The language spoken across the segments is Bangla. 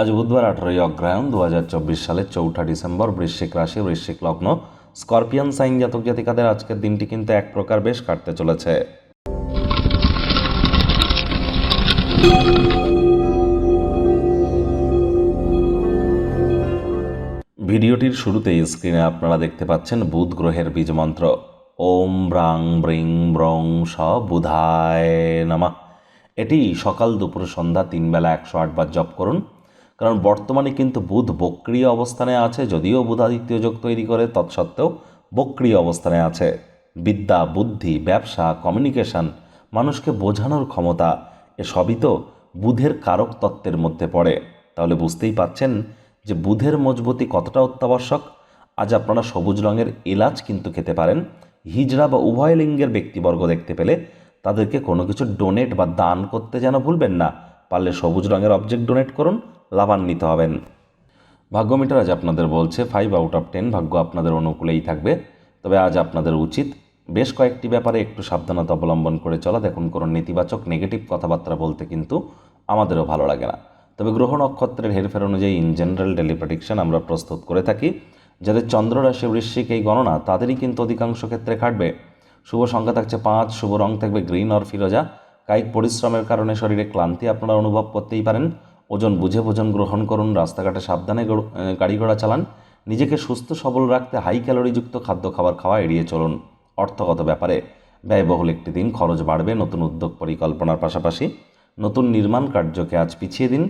আজ বুধবার আঠারোই অগ্রহায়ণ দু হাজার চব্বিশ সালের চৌঠা ডিসেম্বর বৃশ্চিক রাশি, বৃশ্চিক লগ্ন। স্করপিয়ান সাইন জাতক জাতিকাদের আজকের দিনটি কিন্তু এক প্রকার বেশ কাটতে চলেছে। ভিডিওটির শুরুতেই স্ক্রিনে আপনারা দেখতে পাচ্ছেন বুধ গ্রহের বীজ মন্ত্র। ওম ব্রাং ব্রিং ব্রং স বুধায় নামা। এটি সকাল দুপুর সন্ধ্যা তিন বেলা একশো আটবার জপ করুন। কারণ বর্তমানে কিন্তু বুধ বক্রিয় অবস্থানে আছে, যদিও বুধাদিত্য যোগ তৈরি করে, তৎসত্ত্বেও বক্রিয় অবস্থানে আছে। বিদ্যা, বুদ্ধি, ব্যবসা কমিউনিকেশন মানুষকে বোঝানোর ক্ষমতা, এসবই তো বুধের কারক তত্ত্বের মধ্যে পড়ে। তাহলে বুঝতেই পাচ্ছেন যে বুধের মজবুতি কতটা অত্যাবশ্যক। আজ আপনারা সবুজ রঙের এলাচ কিন্তু খেতে পারেন। হিজড়া বা উভয় লিঙ্গের ব্যক্তিবর্গ দেখতে পেলে তাদেরকে কোনো কিছু ডোনেট বা দান করতে যেন ভুলবেন না। পারলে সবুজ রঙের অবজেক্ট ডোনেট করুন, লাভান্বিত হবেন। ভাগ্য মিটার আজ আপনাদের বলছে ফাইভ আউট অফ টেন ভাগ্য আপনাদের অনুকূলেই থাকবে। তবে আজ আপনাদের উচিত বেশ কয়েকটি ব্যাপারে একটু সাবধানতা অবলম্বন করে চলা। দেখুন, কোনো নেতিবাচক নেগেটিভ কথাবার্তা বলতে কিন্তু আমাদেরও ভালো লাগে না। তবে গ্রহ নক্ষত্রের হেরফের অনুযায়ী ইন জেনারেল ডেলি প্রেডিকশন আমরা প্রস্তুত করে থাকি। যাদের চন্দ্র রাশি বৃশ্চিক এই গণনা, তাদেরই কিন্তু অধিকাংশ ক্ষেত্রে খাটবে। শুভ সংখ্যা থাকছে পাঁচ, শুভ রং থাকবে গ্রিন অর ফিরোজা। কায়িক পরিশ্রমের কারণে শরীরে ক্লান্তি আপনারা অনুভব করতেই পারেন। ওজন বুঝে ভোজন গ্রহণ করুন, রাস্তাঘাটে সাবধানে গাড়ি ঘোড়া চালান। নিজেকে সুস্থ, সবল রাখতে হাই ক্যালোরিযুক্ত খাদ্য, খাবার খাওয়া এড়িয়ে চলুন। অর্থগত ব্যাপারে ব্যয়বহুল একটি দিন, খরচ বাড়বে, নতুন উদ্যোগ পরিকল্পনার পাশাপাশি নতুন নির্মাণ কার্যকে আজ পিছিয়ে দিন।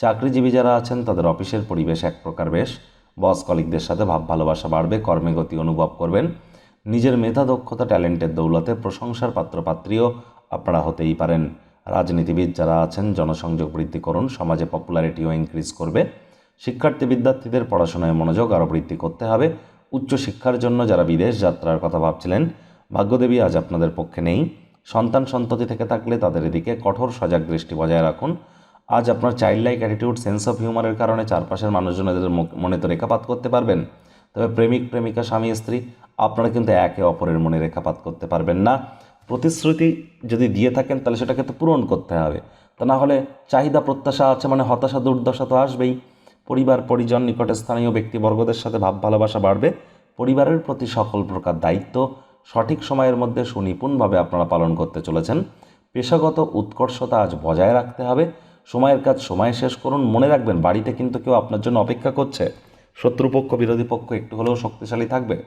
চাকরিজীবী যারা আছেন, তাদের অফিসের পরিবেশ এক প্রকার বেশ। বস কলিকদের সাথে ভাব ভালোবাসা বাড়বে, কর্মে গতি অনুভব করবেন। নিজের মেধা, দক্ষতা, ট্যালেন্টের দৌলতে প্রশংসার পাত্রপাত্রীও আপনারা হতেই পারেন। রাজনীতিবিদ যারা আছেন, জনসংযোগ বৃদ্ধি করুন, সমাজে পপুলারিটিও ইনক্রিজ করবে। শিক্ষার্থী বিদ্যার্থীদের পড়াশোনায় মনোযোগ আরও বৃদ্ধি করতে হবে। উচ্চশিক্ষার জন্য যারা বিদেশ যাত্রার কথা ভাবছিলেন, ভাগ্যদেবী আজ আপনাদের পক্ষে নেই। সন্তান সন্ততি থেকে থাকলে তাদের এদিকে কঠোর সজাগ দৃষ্টি বজায় রাখুন। আজ আপনার child like attitude sense of হিউমারের কারণে চারপাশের মানুষজন এদের মনে তো রেখাপাত করতে পারবেন। তবে প্রেমিক, প্রেমিকা, স্বামী, স্ত্রী, আপনারা কিন্তু একে অপরের মনে রেখাপাত করতে পারবেন না। প্রতিশ্রুতি যদি দিয়ে থাকেন, তাহলে সেটাকে তো পূরণ করতে হবে। তা না হলে চাহিদা প্রত্যাশা আছে মানে হতাশা, দুর্দশা তো আসবেই। পরিবার, পরিজন, নিকটে স্থানীয় ব্যক্তিবর্গদের সাথে ভাব, ভালোবাসা বাড়বে। পরিবারের প্রতি সকল প্রকার দায়িত্ব সঠিক সময়ের মধ্যে সুনিপুণভাবে আপনারা পালন করতে চলেছেন। পেশাগত উৎকর্ষতা আজ বজায় রাখতে হবে। সময়ের কাজ সময় শেষ করুন। মনে রাখবেন, বাড়িতে কিন্তু কেউ আপনার জন্য অপেক্ষা করছে। শত্রুপক্ষ, বিরোধী পক্ষ একটু হলেও শক্তিশালী থাকবে।